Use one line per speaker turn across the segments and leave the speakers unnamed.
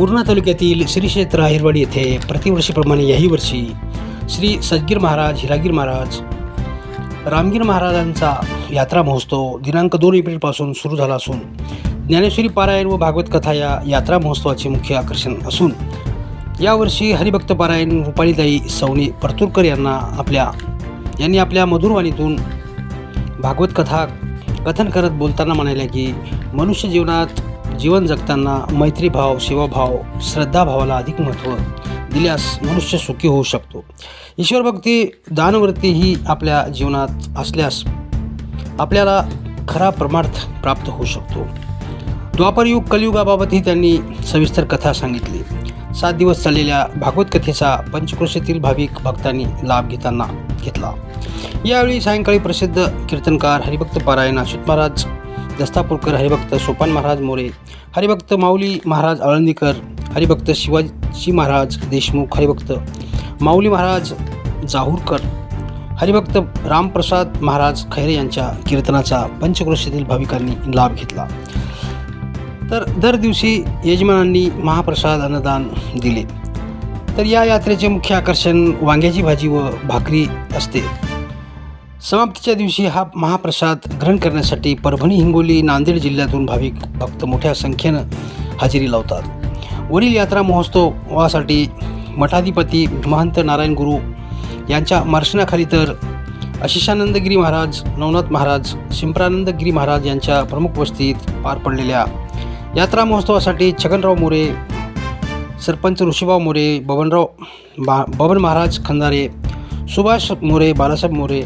पूर्णा तालुक्यातील श्री क्षेत्र हिरवाडी येथे प्रतिवर्षीप्रमाणे याही वर्षी श्री सदगीर महाराज हिरागीर महाराज रामगीर महाराजांचा यात्रा महोत्सव दिनांक दोन एप्रिलपासून सुरू झाला असून ज्ञानेश्वरी पारायण व भागवत कथा या यात्रा महोत्सवाचे मुख्य आकर्षण असून यावर्षी हरिभक्त पारायण रुपालीताई सवनी परतूरकर यांना आपल्या यांनी आपल्या मधुरवाणीतून भागवत कथा कथन करत बोलताना म्हणाल्या की मनुष्य जीवनात जीवन जगताना मैत्रीभाव सेवाभाव श्रद्धाभावाला अधिक महत्त्व दिल्यास मनुष्य सुखी होऊ शकतो. ईश्वरभक्ती दानवृत्ती ही आपल्या जीवनात असल्यास आपल्याला खरा परमार्थ प्राप्त होऊ शकतो. द्वापरयुग कलियुगाबाबतही त्यांनी सविस्तर कथा सांगितली. सात दिवस चाललेल्या भागवत कथेचा पंचक्रोशीतील भाविक भक्तांनी लाभ घेताना घेतला. यावेळी सायंकाळी प्रसिद्ध कीर्तनकार हरिभक्त पारायण अच्युत महाराज दस्तापूरकर हरिभक्त सोपान महाराज मोरे हरिभक्त माऊली महाराज आळंदीकर हरिभक्त शिवाजी महाराज देशमुख हरिभक्त माऊली महाराज जाहूरकर हरिभक्त रामप्रसाद महाराज खैरे यांच्या कीर्तनाचा पंचक्रोशीतील भाविकांनी लाभ घेतला. तर दर दिवशी यजमानांनी महाप्रसाद अन्नदान दिले. तर या यात्रेचे मुख्य आकर्षण वांग्याची भाजी व भाकरी असते. समाप्तीच्या दिवशी हा महाप्रसाद ग्रहण करण्यासाठी परभणी हिंगोली नांदेड जिल्ह्यातून भाविक भक्त मोठ्या संख्येनं हजेरी लावतात. वरील यात्रा महोत्सवासाठी मठाधिपती महंत नारायण गुरु यांच्या मार्शनाखाली तर आशिषानंदगिरी महाराज नवनाथ महाराज शिंप्रानंदगिरी महाराज यांच्या प्रमुख वस्तीत पार पडलेल्या यात्रा महोत्सवासाठी छगनराव मोरे सरपंच ऋषीभाव मोरे बबनराव बा बबन महाराज खंदारे सुभाष मोरे बालासाहेब मोरे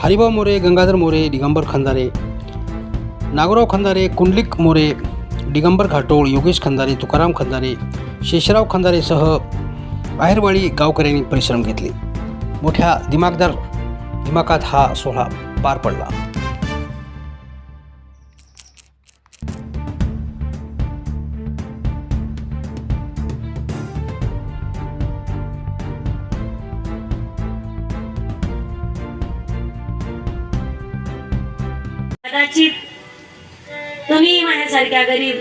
हरिभाऊ मोरे गंगाधर मोरे दिगंबर खंदारे नागोराव खंदारे कुंडलिक मोरे दिगंबर घाटोळ योगेश खंदारे तुकाराम खंदारे शेषराव खंदारेसह बाहेरवाडी गावकऱ्यांनी परिश्रम घेतले. मोठ्या दिमागदार दिमाकात हा सोहळा पार पडला.
कदाचित तुम्ही माझ्यासारख्या गरीब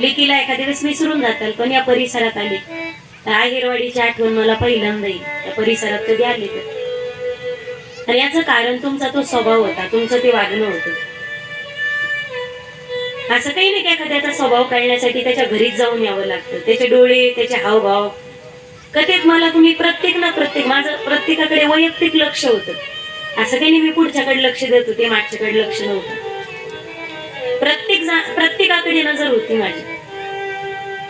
लेकीला एखाद्या वेळेस विसरून जाताल पण या परिसरात आले. तर आहेरवाडीची आठवण मला पहिल्यांदा येईल. त्या परिसरात कधी आले तर? आणि कारण तुमचा तो स्वभाव होता. तुमचं ते वागणं होतं. असं काही नाही की एखाद्याचा स्वभाव कळण्यासाठी त्याच्या घरीच जाऊन यावं लागतं. त्याचे डोळे त्याचे हावभाव. कथेत मला तुम्ही प्रत्येक ना प्रत्येक माझं प्रत्येकाकडे वैयक्तिक लक्ष होतं. असं काही नाही मी पुढच्याकडे लक्ष देत होते मागच्याकडे लक्ष नव्हतं. प्रत्येक जा- प्रत्येकाकडे नजर होती माझी.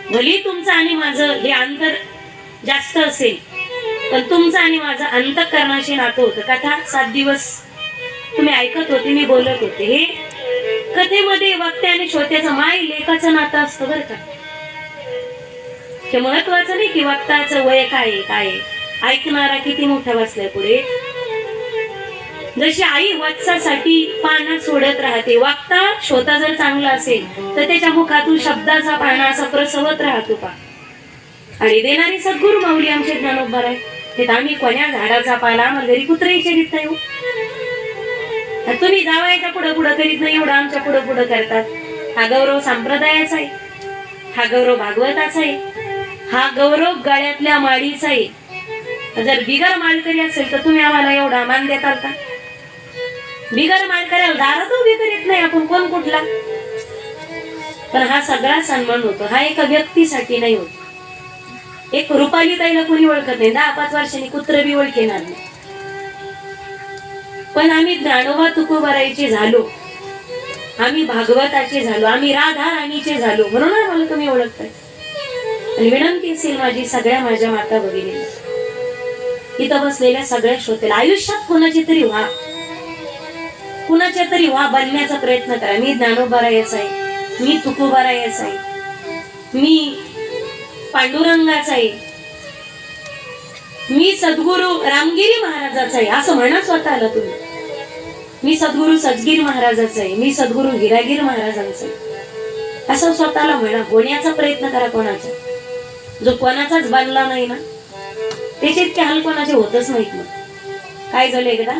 भली तुमचं आणि माझं हे अंतर जास्त असेल पण तुमचं आणि माझं अंतकरणाशी नातं होतं. कथा सात दिवस तुम्ही ऐकत होते मी बोलत होते. हे कथेमध्ये वक्ते आणि श्रोत्याचं माय लेखाचं नातं असतं बरं का. हे महत्वाचं नाही की वक्ताचं वय काय आहे, काय आहे. ऐकणारा किती मोठा बसलाय पुढे. जशी आई वत्सासाठी पानं सोडत राहते वागता श्रोता जर चांगला असेल तर त्याच्या मुखातून शब्दाचा पाना असा प्रसवत राहतो पा. आणि देणारी सद्गुरु माऊली आमचे ज्ञानोबर आहे हे आम्ही कोण्या झाडाचा पाला आम्हाला घरी कुत्रे विचारित नाही हो. तुम्ही जावायच्या पुढं पुढं करीत नाही एवढं आमच्या पुढं पुढं करतात. हा गौरव संप्रदायाचा आहे. हा गौरव भागवताचा आहे. हा गौरव गळ्यातल्या माळीचा आहे. जर बिगर मालकरी असेल तर तुम्ही आम्हाला एवढा मान देताल का? बिगर मालकऱ्याला दारात उभी करीत नाही आपण कोण कुठला? पण हा सगळा सन्मान होतो. हा एका व्यक्तीसाठी नाही होत. एक रुपाली ताईला कोणी ओळखत नाही. दहा पाच वर्षांनी कुत्र बी ओळखेणार नाही. पण आम्ही ज्ञानोबा तुकोबारायचे झालो. आम्ही भागवताचे झालो. आम्ही राधा राणीचे झालो. म्हणून आम्हाला तुम्ही ओळखताय. आणि विनंती असेल माझी सगळ्या माझ्या माता भगिनी इथं बसलेल्या सगळ्या श्रोतेला आयुष्यात कोणाची तरी व्हा. कुणाच्या तरी वा बनण्याचा प्रयत्न करा. मी ज्ञानोबारायचा आहे. मी तुकोबारायचा आहे. मी पांडुरंगाचा आहे. मी सद्गुरु रामगिरी महाराजाचा आहे. असं म्हणा स्वतःला तुम्ही. मी सद्गुरु सजगीर महाराजाचा आहे. मी सद्गुरु हिरागीर महाराजांचा आहे. असं स्वतःला म्हणा. होण्याचा प्रयत्न करा कोणाचा. जो कोणाचाच बनला नाही ना त्याचे इतके हाल कोणाचे होतच नाहीत मग. काय झालं एकदा?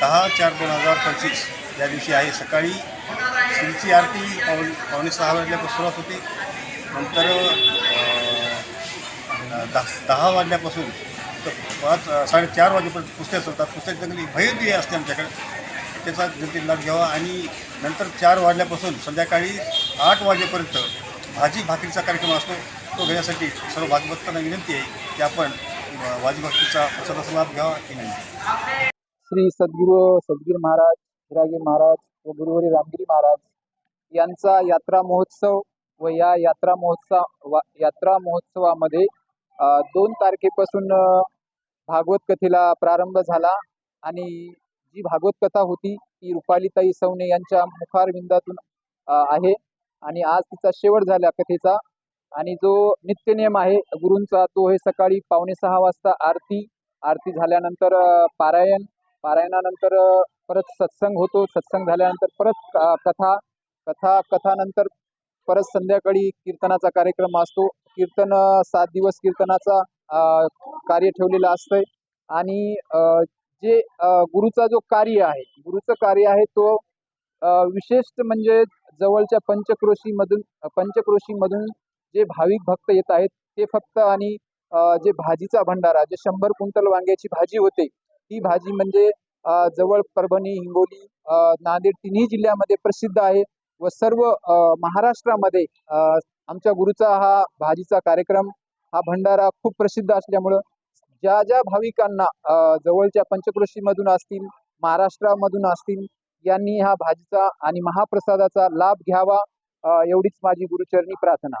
दहा चार दोन हजार पंचवीस या दिवशी आहे. सकाळी शिवची आरती पावणे पावणे सहा वाजल्यापासून सुरुवात होते. नंतर दहा दहा वाजल्यापासून तर पाच साडेचार वाजेपर्यंत पुस्तक चालतात पुस्तक चांगली भयंती असते आमच्याकडे. त्याचा जनतेने लाभ घ्यावा आणि नंतर चार वाजल्यापासून संध्याकाळी आठ वाजेपर्यंत भाजी भाकरीचा कार्यक्रम असतो. तो घेण्यासाठी सर्व भागभक्तांना विनंती आहे की आपण अं, भाजी भाकरीचा प्रसादाचा लाभ घ्यावा ही विनंती
श्री सद्गुरू सद्गीर महाराज हिरागीर महाराज व गुरुवरी रामगिरी महाराज यांचा यात्रा महोत्सव व या यात्रा महोत्सव वा यात्रा महोत्सवामध्ये दोन तारखेपासून भागवत कथेला प्रारंभ झाला आणि जी भागवत कथा होती ती रुपालीताई सवने यांच्या मुखारविंदातून आहे आणि आज तिचा शेवट झाला कथेचा आणि जो नित्यनियम आहे गुरूंचा तो हे सकाळी पावणे सहा वाजता आरती आरती झाल्यानंतर पारायण पारायणानंतर परत सत्संग होतो. सत्संग झाल्यानंतर परत कथा कथा कथानंतर परत संध्याकाळी कीर्तनाचा कार्यक्रम असतो. कीर्तन सात दिवस कीर्तनाचा कार्य ठेवलेलं असतंय. आणि जे गुरुचा जो कार्य आहे गुरुचं कार्य आहे तो अ, विशेष म्हणजे जवळच्या पंचक्रोशीमधून पंचक्रोशीमधून जे भाविक भक्त येत आहेत ते फक्त आणि जे भाजीचा भंडारा जे शंभर क्विंटल वांग्याची भाजी होते ही भाजी म्हणजे जवळ परभणी हिंगोली नांदेड तिन्ही जिल्ह्यामध्ये प्रसिद्ध आहे व सर्व महाराष्ट्रामध्ये आमच्या गुरुचा हा भाजीचा कार्यक्रम हा भंडारा खूप प्रसिद्ध असल्यामुळं ज्या ज्या भाविकांना जवळच्या पंचक्रोशीमधून असतील महाराष्ट्रामधून असतील यांनी हा भाजीचा आणि महाप्रसादाचा लाभ घ्यावा एवढीच माझी गुरुचरणी प्रार्थना.